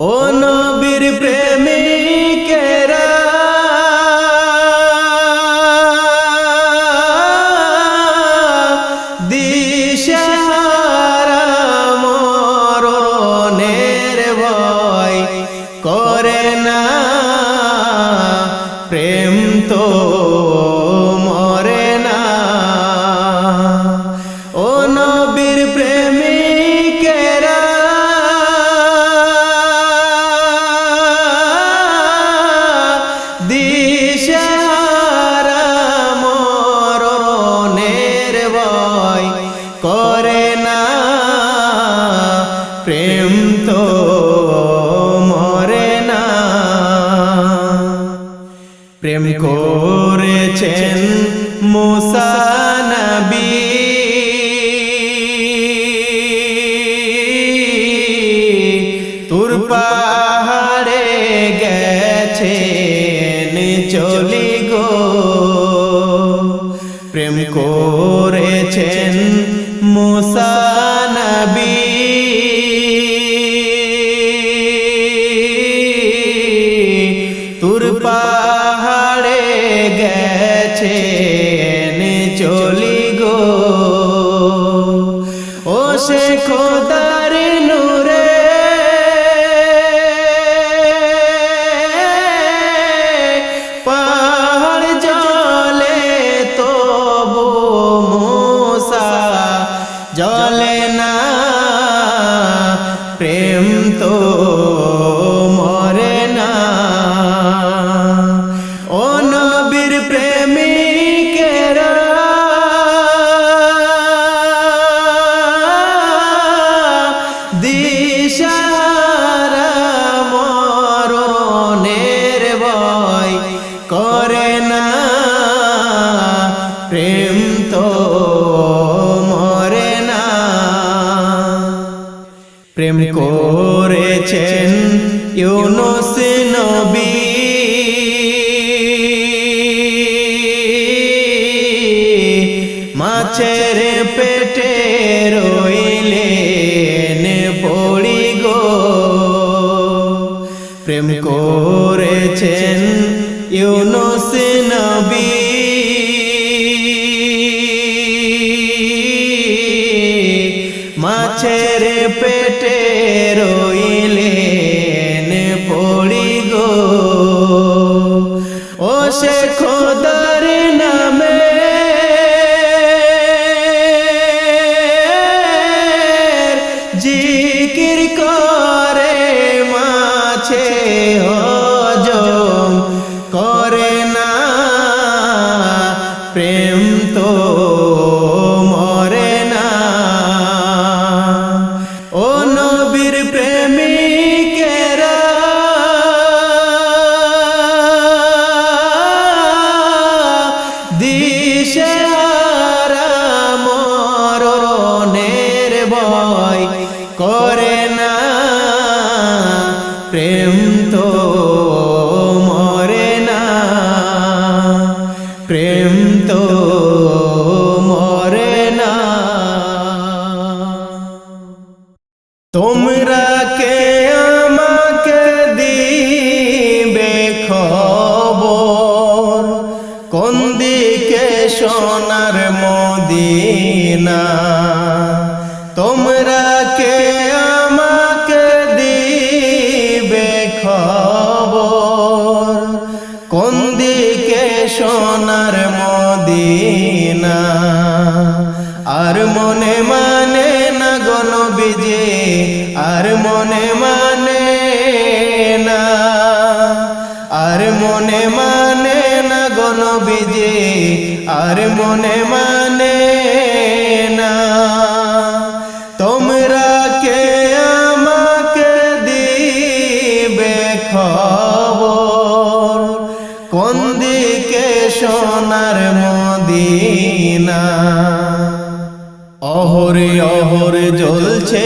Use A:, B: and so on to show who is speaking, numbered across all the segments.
A: ও নবীর প্রেমে করেছেন মোসানবী তুরপা সে খোদা প্রেম করেছেন ইউনুস নবী। মাছের পেটেরও সে খোদার প্রেম আর মনে মানে না, আর মনে মানে না গণবিজে আর মনে মানে না। তোমরা কে আমাকে দিবে খবর? কোন দিকে সোনার মদিনা? অহরে অহরে জ্বলছে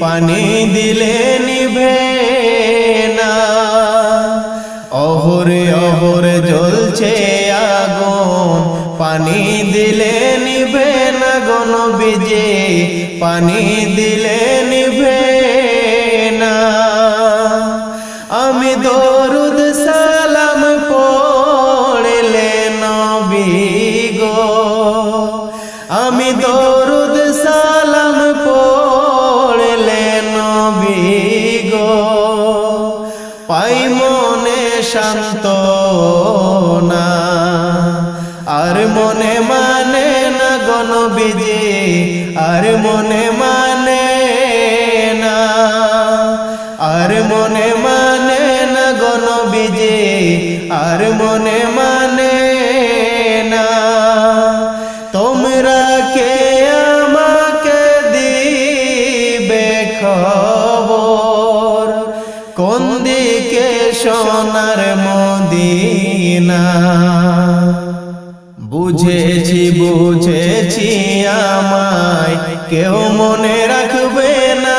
A: পানি দিলে নিভে না। অহরে অহরে জ্বলছে আগুন, পানি দিলে নিভে না গণ বিজে পানি দিলে নিভে না গণ বিজে আর মনে মানে না। আর মনে মানে না গণ বিজে আর মানে কেউ মনে রাখবে না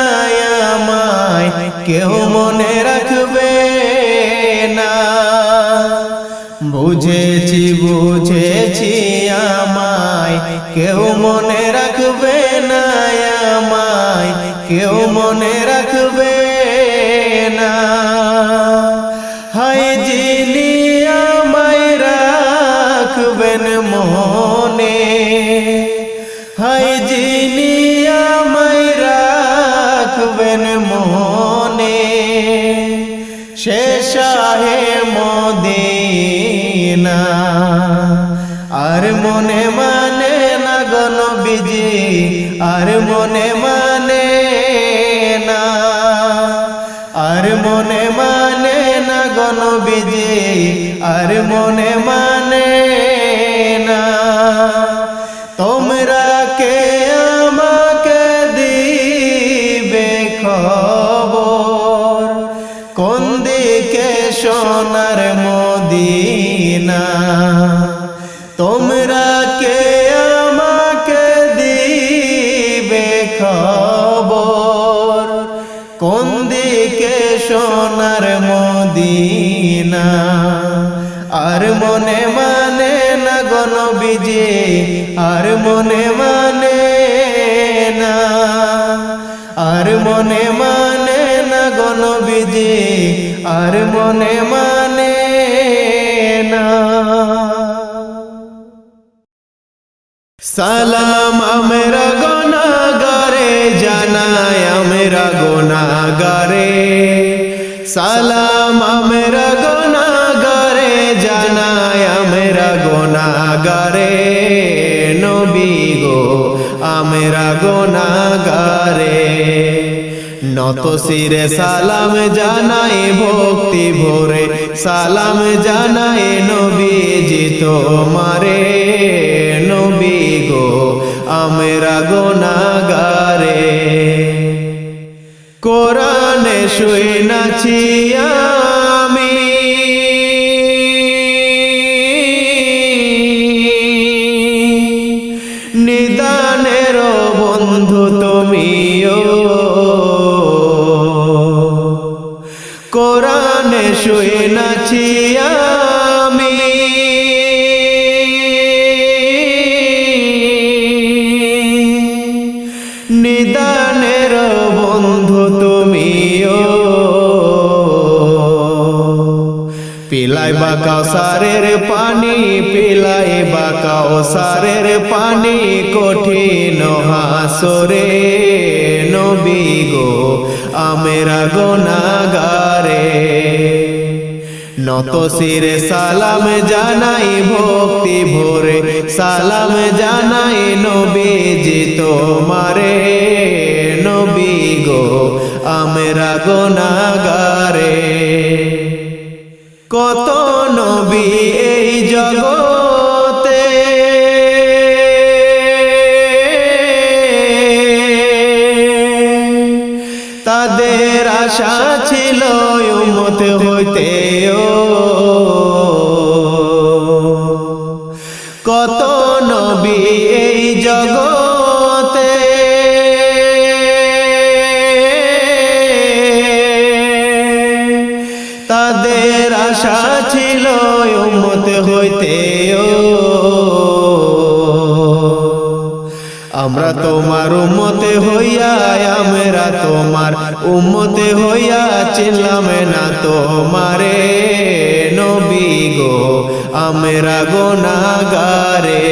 A: আমায় কেউ মনে রাখবে না। বুঝেছি বুঝেছি আমায় কেউ মনে রাখবে না আমায় কেউ মনে রাখবে না। আর মনে মানে না, আর মনে মানে না গণ বিজি আর মনে মানে না। তোমরা কে আমাকে দিবে খবর? কোন দিকে সোনার মদিনা? তোমরা মদিনা। আর মনে মানে না গণ বিজে আর মনে মানে না। আর মনে মানে না গণ বিজে আর মনে মানে না। সালাম আমরা গোনাগারে জানায় আমরা গোনাগারে সালাম আমরা গোনাগারে জানাই, আমরা গোনাগারে নবী গো, আমরা গোনাগারে নত শিরে সালাম জানাই, ভক্তি ভোরে সালাম জানাই নবীজি তোমারে। নবী গো, আমরা গোনাগারে কোরআনে শুই নাচি আমি। নিদানের বন্ধু তুমিও। কোরআনে শুই নাছি কাউসারের পানি পিলাই বা কাউসারের পানি কঠিন হাসরে। নবী গো, আমেরা গোনাগারে নত শিরে সালাম জানাই ভক্তি ভোরে, সালাম জানাই নবীজি তোমারে। নবী গো, আমরা গোনাগারে কত নবী এই জগতে? তাদের আশা ছিল মতে হইতেও আশা ছিল উম্মত হইতেও। আমরা তোমার উম্মতে হইয়া, আমরা তোমার উম্মতে হইয়া চিনলাম না তোমারে নবী গো, আমরা গোনাগারে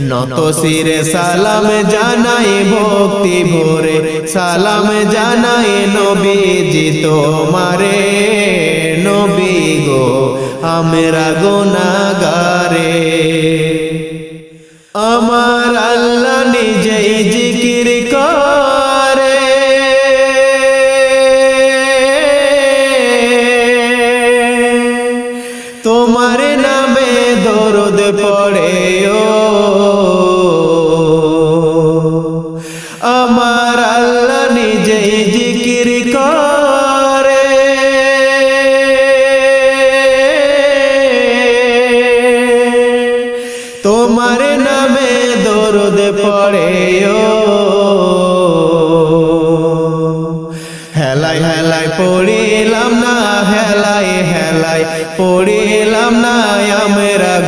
A: নত শিরে সালাম জানাই ভক্তি ভরে। সালাম জানাই নবীজি তোমারে। নবী গো আমরা গোনাগারে। আমার আল্লাহ নিজেই জিকির করে। তোমার নামে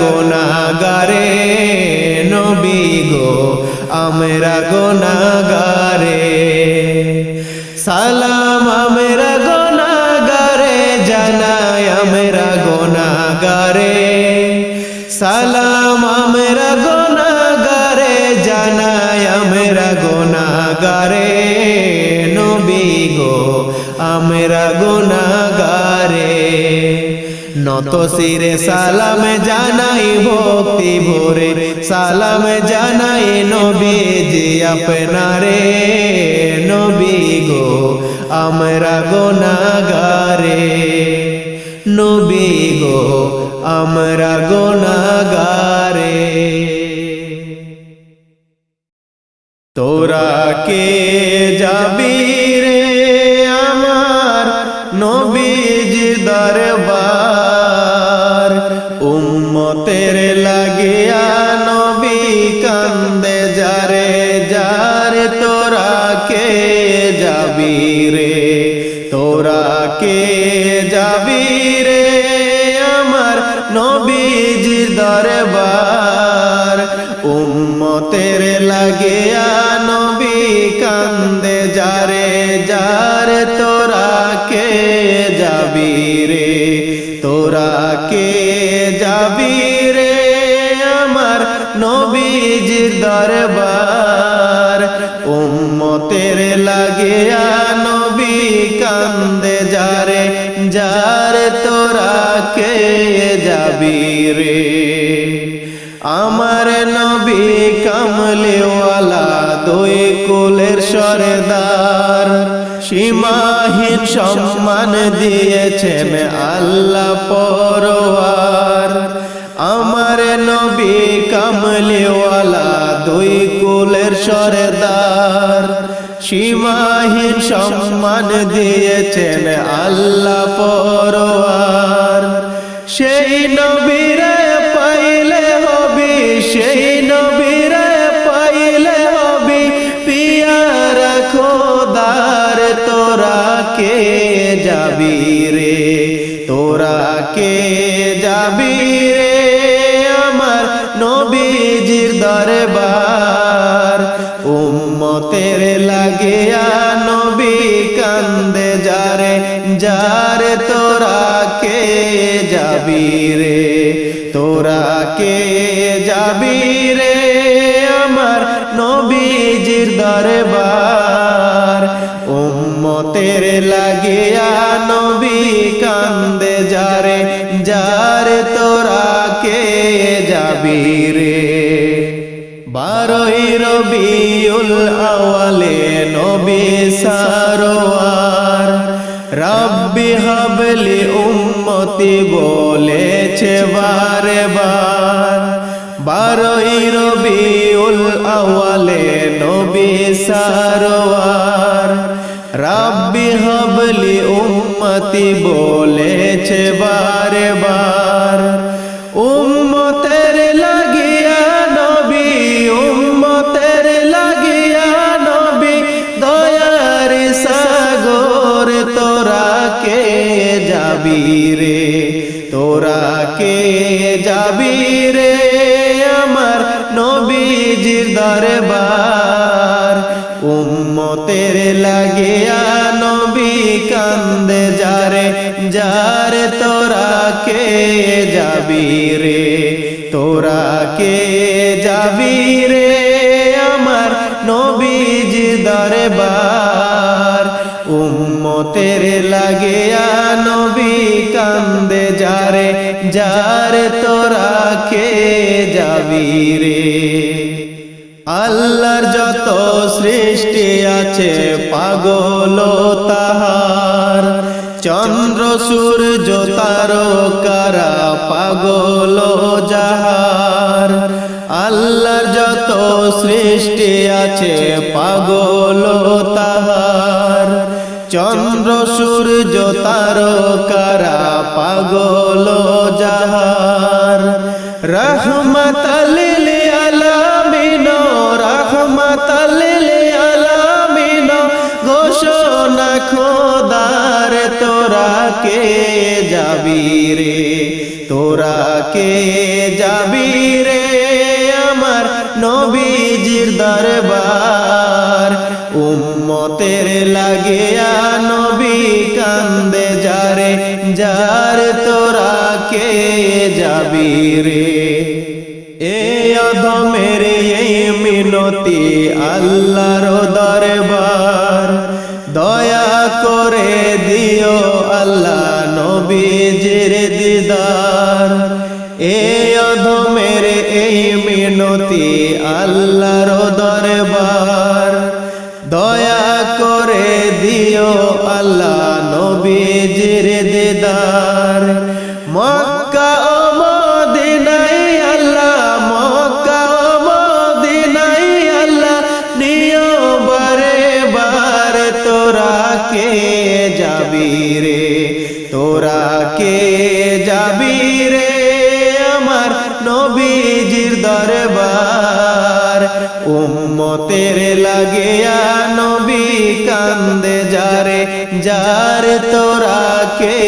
A: গোনাগারে নবী গো, আমরা গোনাগারে সালাম আমরা গোনাগারে জানাই আমরা গোনাগারে সালাম আমরা গোনাগারে জানাই আমরা গোনাগারে নত শিরে সালাম জানাই ভক্তি ভরে। সালাম জানাই নবী জি আপনারে। নবী গো, আমরা গোনাগারে নবী গো, আমরা গোনাগারে তোরা কে লাগিয়া নবী কান্দে, যারে যারে তোরা কে যাবি রে? তোরা কে যাবি রে? আমার নবীজির দরবার। উম্মতের লাগিয়া নবী কান্দে, যারে যারে তোরা কে যাবি রে? আমার নবী কামলেওয়ালা দুই কুলের সরদার। সীমাহীন সম্মান দিয়েছেন আল্লাহ পরওয়ার আমার নবী কামলেওয়ালা দুই কুলের সরদার। সীমাহীন সম্মান দিয়েছেন আল্লাহ পরওয়ার সেই নবীরে কে যাবি রে? তোরা কে যাবি রে? আমার নবীজির দরবার। উম্মতের লাগিয়া নবী কান্দে, যারে যারে তোরা কে যাবি রে? তোরা কে যাবি রে? আমার নবীজির দরবার। উম্মতের লাগিয়া নবী কান্দে, যারে যারে তোরা কে যাবি রে? বারোই রবিউল আওয়ালে নবী সারোয়ার, রব্বি হাবলি উম্মতি বলেছে বারে বার বারোই রবিউল আওয়ালে নবী সারোয়ার রাব্বি হাবলি উম্মতি বলেছে বারে বার উম্মতের লাগিয়া নবী, উম্মতের লাগিয়া নবী, দয়ার সাগর তোরা কে যাবি রে? তোরা কে যাবি রে? আমার নবীজির দরবার উম্মতের লাগিয়া নবী কান্দে, যারে যারে তোরা কে যাবি রে? তোরা কে যাবি রে আমার নবীজ দরবার? উম্মতের লাগিয়া নবী কান্দে, যারে যারে তোরা কে যাবি রে? আল্লাহর যত সৃষ্টি আছে, পাগল তাহার। চন্দ্র, সূর্য, তারকারা, পাগল যাহার। আল্লাহর যত সৃষ্টি আছে, পাগল তাহার। চন্দ্র, সূর্য, তারকারা, পাগল যাহার। আলামিন রহমতালিল আলামিন, ঘোষণা তোরা কে যাবি কে আমার নবীজির দরবার, উম্মতের লাগিয়া নবী কান্দে যারে, যার তোরা কে যাবি এ অধমের এই মিনতি আল্লাহর দরবার। দয়া করে দিও আল্লাহ নবীজির দিদার। এ অধমের এই মিনতি আল্লাহর দরবার। দয়া করে দিও আল্লাহ নবীজির দিদার। মক্কা কে যাবি রে আমার নবীজির দরবার? উম্মতের লাগিয়া নবী কান্দে যারে, যার তোরা কে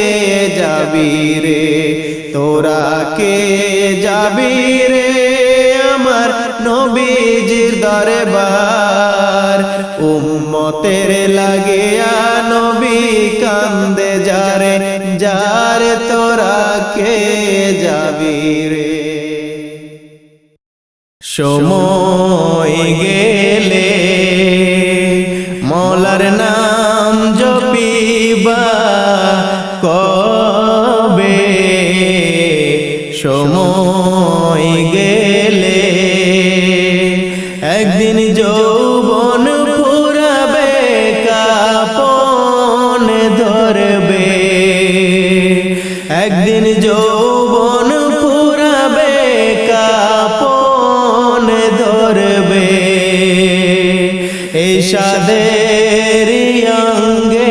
A: যাবি রে? তোরা কে যাবি রে? আমার নবীজির দরবার। উম্মতের লাগিয়া নবী কান্দে যারে, যার তোরা কে যাবি রে? সময় গেলে মলার নাম এই সাদের অঙ্গে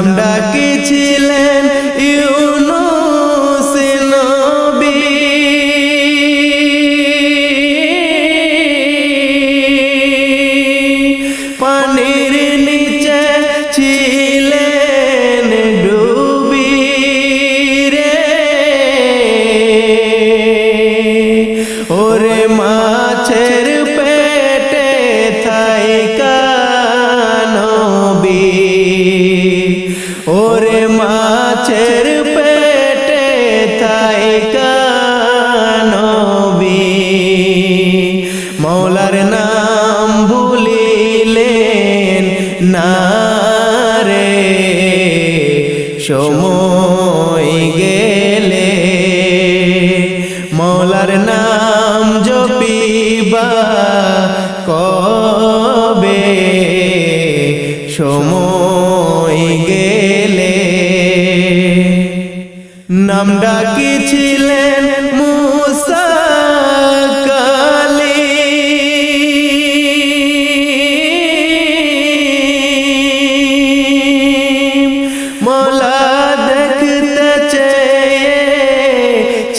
A: নাম ডাকিছিলেন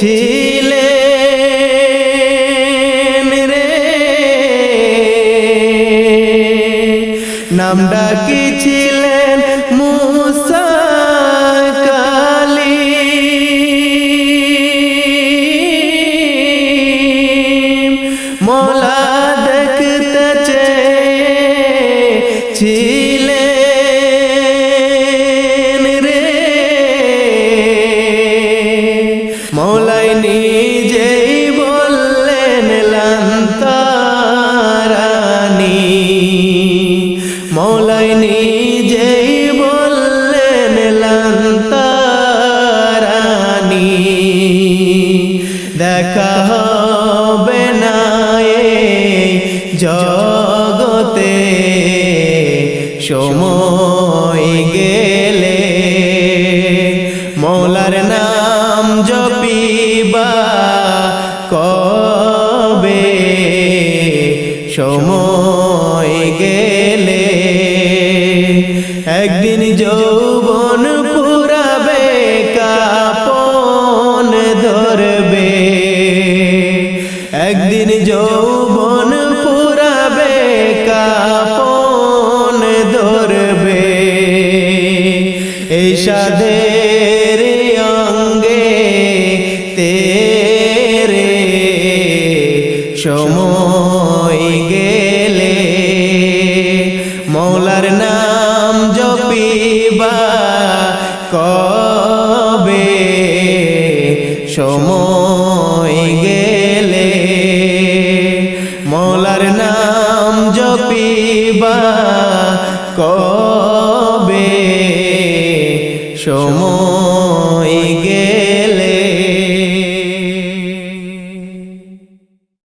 A: ছিলে রে নাম ডাকি দেখা হবে না জগতে সময় সাদে